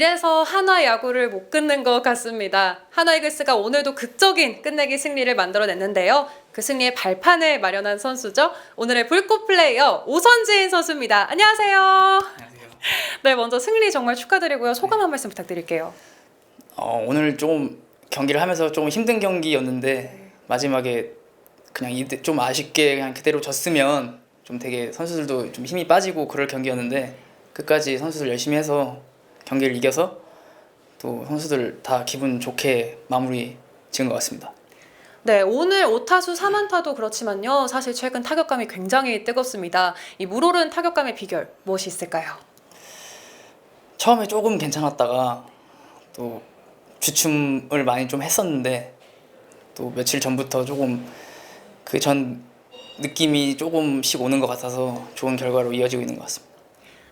이래서 한화 야구를 못 끝낸 것 같습니다. 한화 이글스가 오늘도 극적인 끝내기 승리를 만들어냈는데요. 그 승리의 발판을 마련한 선수죠. 오늘의 불꽃 플레이어 오선진 선수입니다. 안녕하세요. 안녕하세요. 네, 먼저 승리 정말 축하드리고요. 소감 한 말씀 부탁드릴게요. 어, 오늘 좀 경기를 하면서 좀 힘든 경기였는데 마지막에 그냥 이대- 좀 아쉽게 그냥 그대로 졌으면 좀 되게 선수들도 좀 힘이 빠지고 그럴 경기였는데 끝까지 선수들 열심히 해서 경기를 이겨서 또 선수들 다 기분 좋게 마무리 지은 것 같습니다. 네, 오늘 5타수 3안타도 그렇지만요. 사실 최근 타격감이 굉장히 뜨겁습니다. 이 물오른 타격감의 비결 무엇이 있을까요? 처음에 조금 괜찮았다가 또 주춤을 많이 좀 했었는데 또 며칠 전부터 조금 그 전 느낌이 조금씩 오는 것 같아서 좋은 결과로 이어지고 있는 것 같습니다.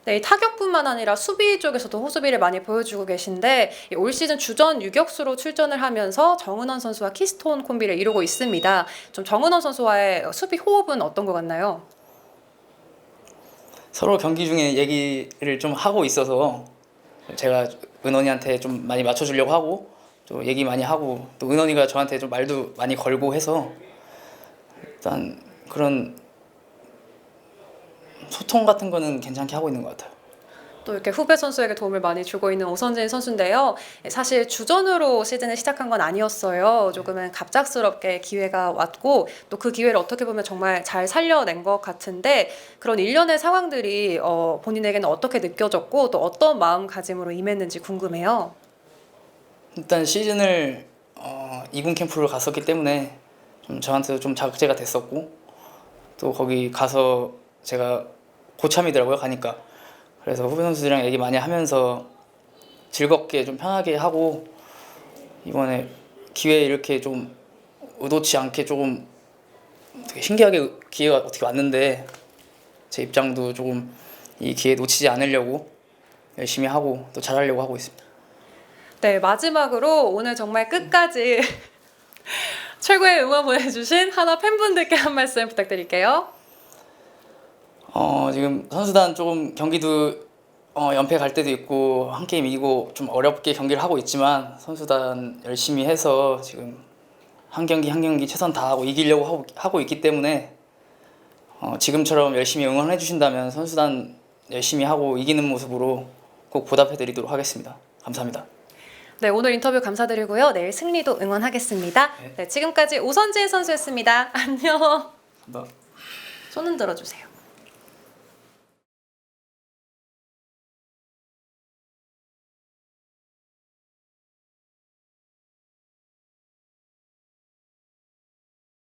네, 이 타격뿐만 아니라 수비 쪽에서도 호수비를 많이 보여주고 계신데 이올 시즌 주전 유격수로 출전을 하면서 정은원 선수와 키스톤 콤비를 이루고 있습니다. 좀 정은원 선수와의 수비 호흡은 어떤 것 같나요? 서로 경기 중에 얘기를 좀 하고 있어서 제가 은원이한테 좀 많이 맞춰주려고 하고 또 얘기 많이 하고 또 은원이가 저한테 좀 말도 많이 걸고 해서 일단 그런 소통 같은 거는 괜찮게 하고 있는 것 같아요. 또 이렇게 후배 선수에게 도움을 많이 주고 있는 오선진 선수인데요. 사실 주전으로 시즌을 시작한 건 아니었어요. 조금은 갑작스럽게 기회가 왔고 또 그 기회를 어떻게 보면 정말 잘 살려낸 것 같은데 그런 일련의 상황들이 어, 본인에게는 어떻게 느껴졌고 또 어떤 마음가짐으로 임했는지 궁금해요. 일단 시즌을 어, 2군 캠프를 갔었기 때문에 좀 저한테도 좀 자극제가 됐었고 또 거기 가서 제가 고참이더라고요 가니까 그래서 후배 선수들이랑 얘기 많이 하면서 즐겁게 좀 편하게 하고 이번에 기회 이렇게 좀 의도치 않게 조금 되게 신기하게 기회가 어떻게 왔는데 제 입장도 조금 이 기회 놓치지 않으려고 열심히 하고 또 잘하려고 하고 있습니다. 네, 마지막으로 오늘 정말 끝까지 최고의 응원 보내주신 하나 팬분들께 한 말씀 부탁드릴게요. 어 지금 선수단 조금 경기도 어, 연패 갈 때도 있고 한 게임 이기고 좀 어렵게 경기를 하고 있지만 선수단 열심히 해서 지금 한 경기 한 경기 최선 다하고 이기려고 하고, 하고 있기 때문에 어, 지금처럼 열심히 응원해 주신다면 선수단 열심히 하고 이기는 모습으로 꼭 보답해 드리도록 하겠습니다. 감사합니다. 네, 오늘 인터뷰 감사드리고요. 내일 승리도 응원하겠습니다. 네, 지금까지 오선진 선수였습니다. 안녕. 감사합니다. 손 흔들어 주세요.